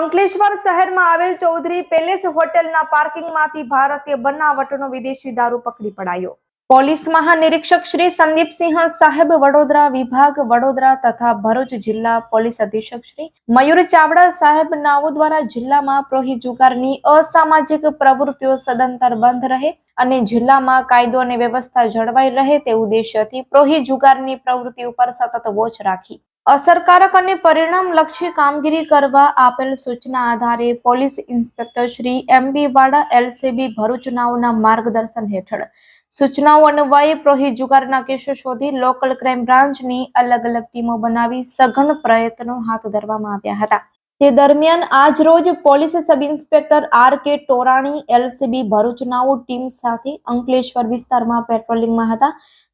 અંકલેશ્વર શહેરમાં આવેલ ચૌધરી પેલેસ હોટેલના પાર્કિંગમાંથી ભારતીય બનાવટનો વિદેશી દારૂ પકડી પડાયો. પોલીસ મહાનિરીક્ષક શ્રી સંદીપસિંહ સાહેબ વડોદરા વિભાગ વડોદરા તથા ભરૂચ જિલ્લા પોલીસ અધિક્ષક શ્રી મયુર ચાવડા સાહેબ નાઓ દ્વારા જિલ્લામાં પ્રોહી જુગારની અસામાજિક પ્રવૃત્તિઓ સદંતર બંધ રહે અને જિલ્લામાં કાયદો અને વ્યવસ્થા જળવાઈ રહે તે ઉદ્દેશ્યથી પ્રોહી જુગારની પ્રવૃત્તિ ઉપર સતત વોચ રાખી. અસરકારક અને પરિણામલક્ષી કામગીરી કરવા આપેલ સૂચના આધારે police inspector Shri M B Vada LCB Bharuch નાઓના માર્ગદર્શન હેઠળ સૂચનાઓ અન્વયે પ્રોહી જુગારના કેસો શોધી લોકલ ક્રાઇમ બ્રાન્ચની અલગ અલગ ટીમો બનાવી સઘન પ્રયત્નો હાથ ધરવામાં આવ્યા હતા. તે દરમિયાન આજ રોજ police sub inspector R K Torani, LCB Bharuch નાઓ team સાથે અંકલેશ્વર વિસ્તારમાં પેટ્રોલિંગમાં હતા.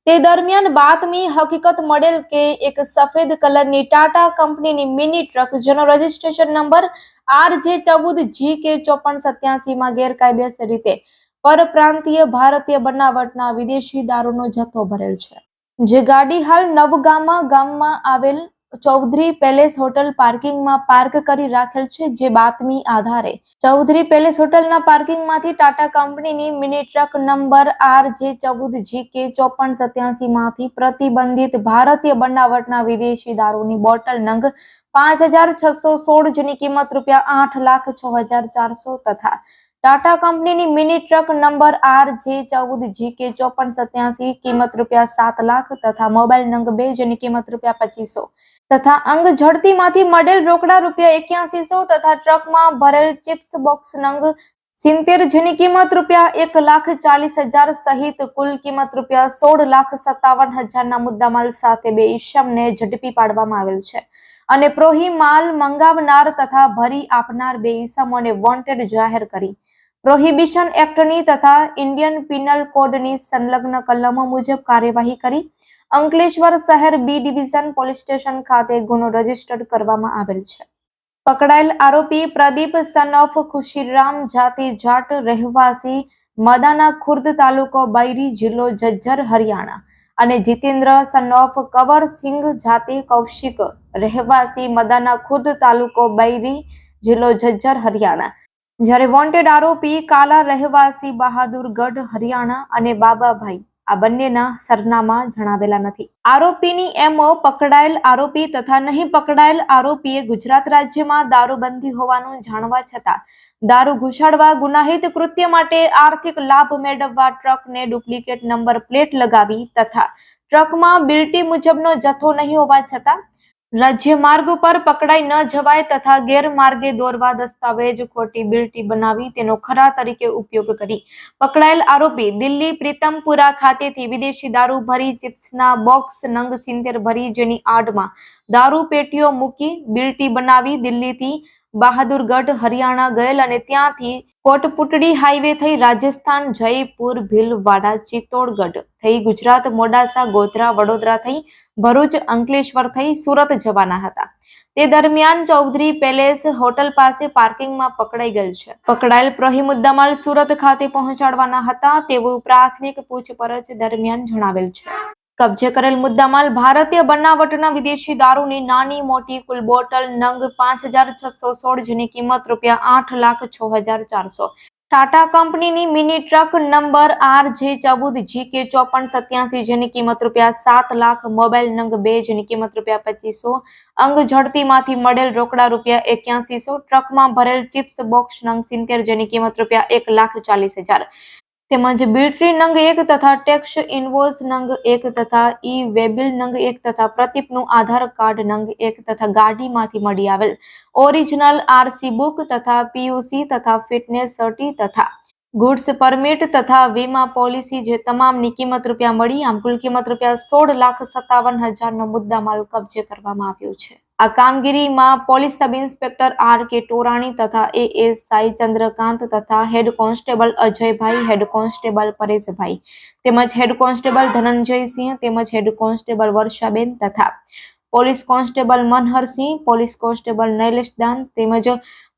તે દરમિયાન બાતમી હકીકત મળેલ કે એક સફેદ કલરની ટાટા કંપનીની મિની ટ્રક જેનો રજિસ્ટ્રેશન નંબર આર જે ચૌદ જી કે ચોપન સત્યાસીમાં ગેરકાયદેસર રીતે પરપ્રાંતીય ભારતીય બનાવટના વિદેશી દારૂનો જથ્થો ભરેલ છે. જે ગાડી હાલ નવગામા ગામમાં આવેલ ચૌધરી પેલેસ હોટલ પાર્કિંગમાં પાર્ક કરી રાખેલ છે જે બાતમી આધારે. ચૌધરી પેલેસ હોટલના પાર્કિંગમાંથી ટાટા કંપનીની mini truck number R J ચૌદ જી કે ચોપન સત્યાસી માંથી પ્રતિબંધિત ભારતીય બનાવટના વિદેશી દારૂની બોટલ નંગ પાંચ હજાર છસો સોળ જેની કિંમત રૂપિયા આઠ લાખ છ હજાર ચારસો તથા ટાટા કંપનીની mini truck number R J ચૌદ જી કે ચોપન સત્યાસી, કિંમત રૂપિયા સાત લાખ તથા મોબાઈલ નંગ બે જેની કિંમત રૂપિયા પચીસો તથા અંગ ઝડતીમાંથી મળેલ રોકડા રૂપિયા એક્યાસીસો તથા ટ્રકમાં ભરેલ ચિપ્સ બોક્સ નંગ સિત્તેર જેની કિંમત રૂપિયા એક લાખ ચાલીસ હજાર સહિત કુલ કિંમત રૂપિયા સોળ લાખ સત્તાવન હજારના મુદ્દામાલ સાથે બે ઈસમને ઝડપી પાડવામાં આવેલ છે. અને પ્રોહી માલ મંગાવનાર તથા ભરી આપનાર બે ઈસમોને વોન્ટેડ જાહેર કરી. પ્રોહિબિશન એક્ટની તથા ઇન્ડિયન પિનલ કોડની સંલગ્ન કલમો મુજબ કાર્યવાહી કરી અંકલેશ્વર શહેર બી ડિવિઝન પોલીસ સ્ટેશન ખાતે ગુનો રજિસ્ટર કરવામાં આવેલ છે. પકડાયેલ આરોપી પ્રદીપ સન ઓફ ખુશીરામ જાતિ જાટ રહેવાસી મદાના ખુર્દ તાલુકો બૈરી જિલ્લો જજ્જર, હરિયાણા અને જીતેન્દ્ર સન ઓફ કવરસિંહ જાતિ કૌશિક રહેવાસી મદાના ખુર્દ તાલુકો બૈરી જિલ્લો જજ્જર, હરિયાણા જ્યારે વોન્ટેડ આરોપી કાલા રહેવાસી બહાદુરગઢ હરિયાણા અને બાબાભાઈ આ બંનેના સરનામા જણાવેલા નથી. આરોપીની એમઓ પકડાયેલ આરોપી તથા નહીં પકડાયેલ આરોપીએ ગુજરાત રાજ્યમાં દારૂબંધી હોવાનું જાણવા છતાં દારૂ ઘુસાડવા, ગુનાહિત કૃત્ય માટે આર્થિક લાભ મેળવવા ટ્રકને ડુપ્લિકેટ નંબર પ્લેટ લગાવી તથા ટ્રકમાં બિલ્ટી મુજબનો જથ્થો નહીં હોવા છતાં રાજ્ય માર્ગ પર પકડાઈ ન જવાય તથા ગેરમાર્ગે દોરવા દસ્તાવેજ ખોટી બિલટી બનાવી તેનો ખરા તરીકે ઉપયોગ કરી. પકડાયેલ આરોપી દિલ્હી પ્રીતમપુરા ખાતેથી વિદેશી દારૂ ભરી ચિપ્સના બોક્સ નંગ સિત્તેર ભરી જેની આડમાં દારૂ પેટીઓ મૂકી બિલટી બનાવી દિલ્હીથી બહાદુરગઢ, હરિયાણા ગયેલ અને ત્યાંથી કોટપુટડી હાઈવે થઈ રાજસ્થાન, જયપુર, ભીલવાડા, ચિત્તોડગઢ થઈ ગુજરાત, મોડાસા, ગોધરા, વડોદરા થઈ ભરૂચ, અંકલેશ્વર થઈ સુરત જવાના હતા. તે દરમિયાન ચૌધરી પેલેસ હોટલ પાસે પાર્કિંગમાં પકડાઈ ગયેલ છે. પકડાયેલ પ્રહી મુદ્દામાલ સુરત ખાતે પહોંચાડવાના હતા તેવું પ્રાથમિક પૂછપરછ દરમિયાન જણાવેલ છે. કબજે કરેલ મુદ્દામાલ ભારતીય બનાવટના વિદેશી દારૂની નાની મોટી કુલ બોટલ નંગ પાંચ હજાર છસો સોળ જેની કિંમત રૂપિયા આઠ લાખ છ હજાર ચારસો. ટાટા કંપનીની mini truck number R J ચૌદ જી કે ચોપન સત્યાસી જેની કિંમત રૂપિયા સાત લાખ, મોબાઈલ નંગ બે જેની કિંમત રૂપિયા પચીસો. અંગ ઝડતીમાંથી મળેલ રોકડા રૂપિયા એક્યાસીસો. ટ્રકમાં ભરેલ ચિપ્સ બોક્સ નંગ સિત્તેર જેની કિંમત રૂપિયા એક લાખ ચાલીસ હજાર. તેમજ બિલ્ટ્રી નંગ એક તથા ટેક્સ ઇન્વોઇસ નંગ એક તથા ઈ વેબિલ નંગ એક તથા પ્રતિપનું આધાર કાર્ડ નંગ એક તથા ગાડીમાંથી મળી આવેલ. ઓરિજિનલ આરસી બુક તથા પીયુસી તથા ફિટનેસ સર્ટી તથા ગુડ્સ પરમિટ તથા વીમા પોલિસી જે તમામની કિંમત રૂપિયા મળી, આમ કુલ કિંમત રૂપિયા સોળ લાખ સત્તાવન હજારનો મુદ્દામાલ કબજે કરવામાં આવ્યો છે. આ કામગીરીમાં police sub inspector R K Torani તથા એએસઆઈ ચંદ્રકાંત તથા head constable Ajaybhai, head constable Pareshbhai તેમજ હેડ કોન્સ્ટેબલ ધનંજયસિંહ તેમજ હેડ કોન્સ્ટેબલ વર્ષાબેન તથા police constable Manharsinh police constable Naileshdan તેમજ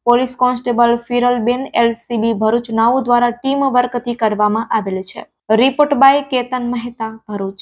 police constable Firalben LCB Bharuch નાઓ દ્વારા ટીમ વર્કથી કરવામાં આવેલ છે. Report by Ketan Mehta, Bharuch.